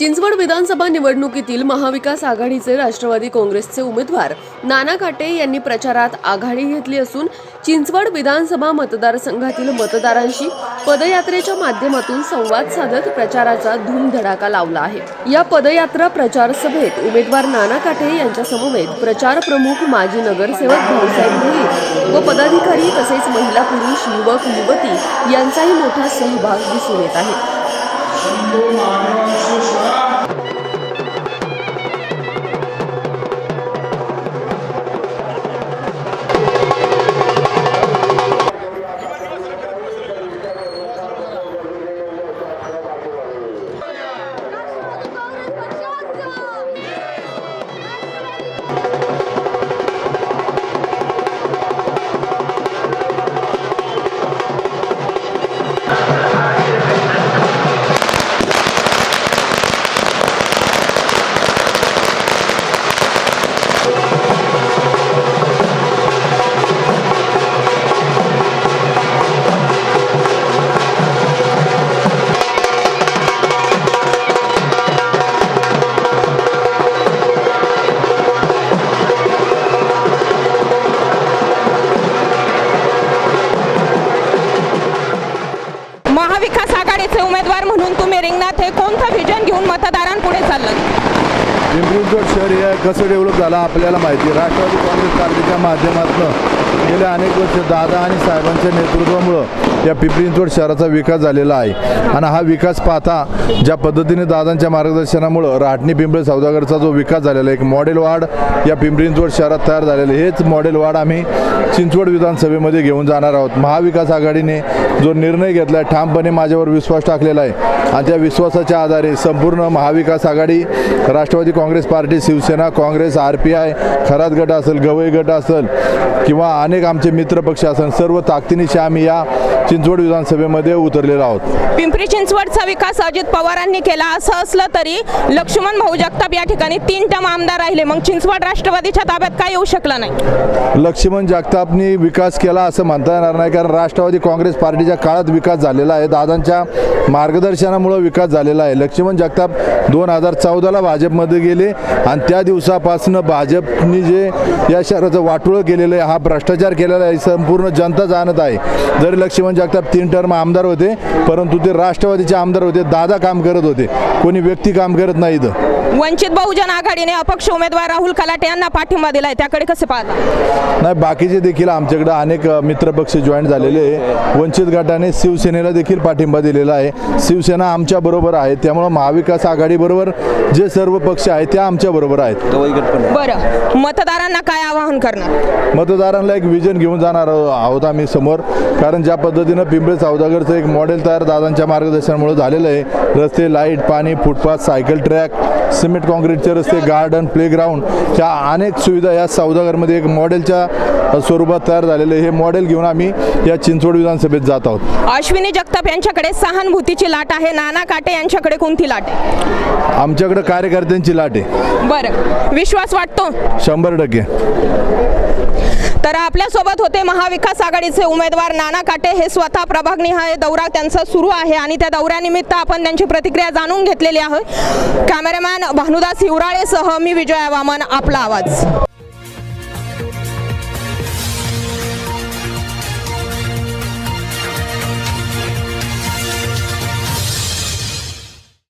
चिंचवड विधानसभा निवडणुकीतील महाविकास आघाडीचे राष्ट्रवादी काँग्रेसचे उमेदवार नाना काटे यांनी प्रचारात आघाडी घेतली असून चिंचवड विधानसभा मतदारसंघातील मतदारांशी पदयात्रेच्या माध्यमातून संवाद साधत प्रचाराचा धूमधडाका लावला आहे. या पदयात्रा प्रचार सभेत उमेदवार नाना काटे यांच्या समवेत प्रचार प्रमुख माजी नगरसेवक भाऊसाहेब भोईर व पदाधिकारी तसेच महिला पुरुष युवक युवती यांचाही मोठा सहभाग दिसून येत आहे. महाविकास तुम्ही हे कोणतं व्हिजन घेऊन मतदारांपुढे चाललं पिंपरी शहर हे कसं डेव्हलप झालं आपल्याला माहिती आहे. राष्ट्रवादी काँग्रेस पार्टीच्या माध्यमातून गेल्या अनेक वर्ष दादा आणि साहेबांच्या नेतृत्वामुळं या पिंपरी शहराचा विकास झालेला आहे आणि हा विकास पाहता ज्या पद्धतीने दादांच्या मार्गदर्शनामुळं राटणी पिंपळे सौदागरचा जो विकास झालेला आहे एक मॉडेल वार्ड या पिंपरी शहरात तयार झालेलं आहे. हेच मॉडेल वाढ आम्ही चिंचवड विधानसभेमध्ये घेऊन जाणार आहोत महाविकास आघाडीने जो निर्णय घेतला आहे ठामपणे माझ्यावर विश्वास टाकलेला आहे आणि त्या विश्वासाच्या आधारे संपूर्ण Mahavikas Aghadi Rashtrawadi Congress party Shivsena Congress R P I Kharat गट असेल गवई गट असेल किंवा अनेक आमचे मित्रपक्ष असेल सर्व ताकदीनिशी आम्ही या चिंचवड विधानसभेमध्ये उतरलेलो आहोत. पिंपरी चिंचवडचा विकास अजित पवारांनी केला. असं असलं तरी लक्ष्मण भाऊ जगताप या ठिकाणी तीन टर्म आमदार राहिले. मग चिंचवड राष्ट्रवादीच्या ताब्यात काय येऊ शकलं नाही? लक्ष्मण जगतापनी विकास केला असं म्हणता येणार नाही. कारण राष्ट्रवादी काँग्रेस पार्टीच्या काळात विकास झालेला आहे. दादांच्या मार्गदर्शनामुळं विकास झालेला आहे. लक्ष्मण जगताप दोन हजार चौदाला भाजपमध्ये गेले आणि त्या दिवसापासून भाजपनी जे या शहराचं वाटोळं केलेलं आहे हा भ्रष्टाचार केलेला आहे संपूर्ण जनता जाणत आहे. जरी लक्ष्मण जगताप तीन टर्म आमदार होते परंतु ते राष्ट्रवादीचे आमदार होते दादा काम करत होते. कोणी व्यक्ती काम करत नाही इथं. वंचित बहुजन आघाडीने अपक्ष उमेदवार राहुल कलाटे यांना पाठिंबा दिलाय. त्याकडे कसे पाहता? नाही बाकीचे देखील आमच्याकडे अनेक मित्रपक्ष जॉईन झालेले वंचित गटाने शिवसेनेला देखील पाठिंबा दिलेला आहे. शिवसेना आमच्या बरोबर आहे. त्यामुळं महाविकास आघाडीबरोबर जे सर्व पक्ष आहेत ते आमच्या बरोबर आहेत. बरं. मतदारांना काय आवाहन करणार? मतदारांना एक विजन घेऊन जाणार आहोत आम्ही समोर. कारण ज्या पद्धतीनं पिंपळे सौदागरचं एक मॉडेल तयार दादांच्या मार्गदर्शनामुळे झालेलं आहे. रस्ते लाइट पाणी फुटपाथ सायकल ट्रॅक सिमेंट कॉन्क्रीटचे रस्ते गार्डन प्लेग्राऊंड ह्या अनेक सुविधा या सौदागरमध्ये एक मॉडेलच्या स्वरूपात तयार झालेले हे मॉडेल घेऊन आम्ही या चिंचवड विधानसभेत जात आहोत. अश्विनी जगताप यांच्याकडे सहानुभूतीची लाट आहे. नाना काटे यांच्याकडे कोणती लाट आहे? आमच्याकडे कार्यकर्त्यांची लाट आहे. बरं. विश्वास वाटतो? शंभर टक्के. तर आपल्यासोबत होते महाविकास आघाडीचे उमेदवार नाना काटे. हे स्वतः प्रभागनिहाय दौरा त्यांचा सुरू आहे आणि त्या दौऱ्यानिमित्त आपण त्यांची प्रतिक्रिया जाणून घेतलेली आहे कॅमेरामॅन भानुदास हिवराळेसह मी विजया वामन आपला आवाज.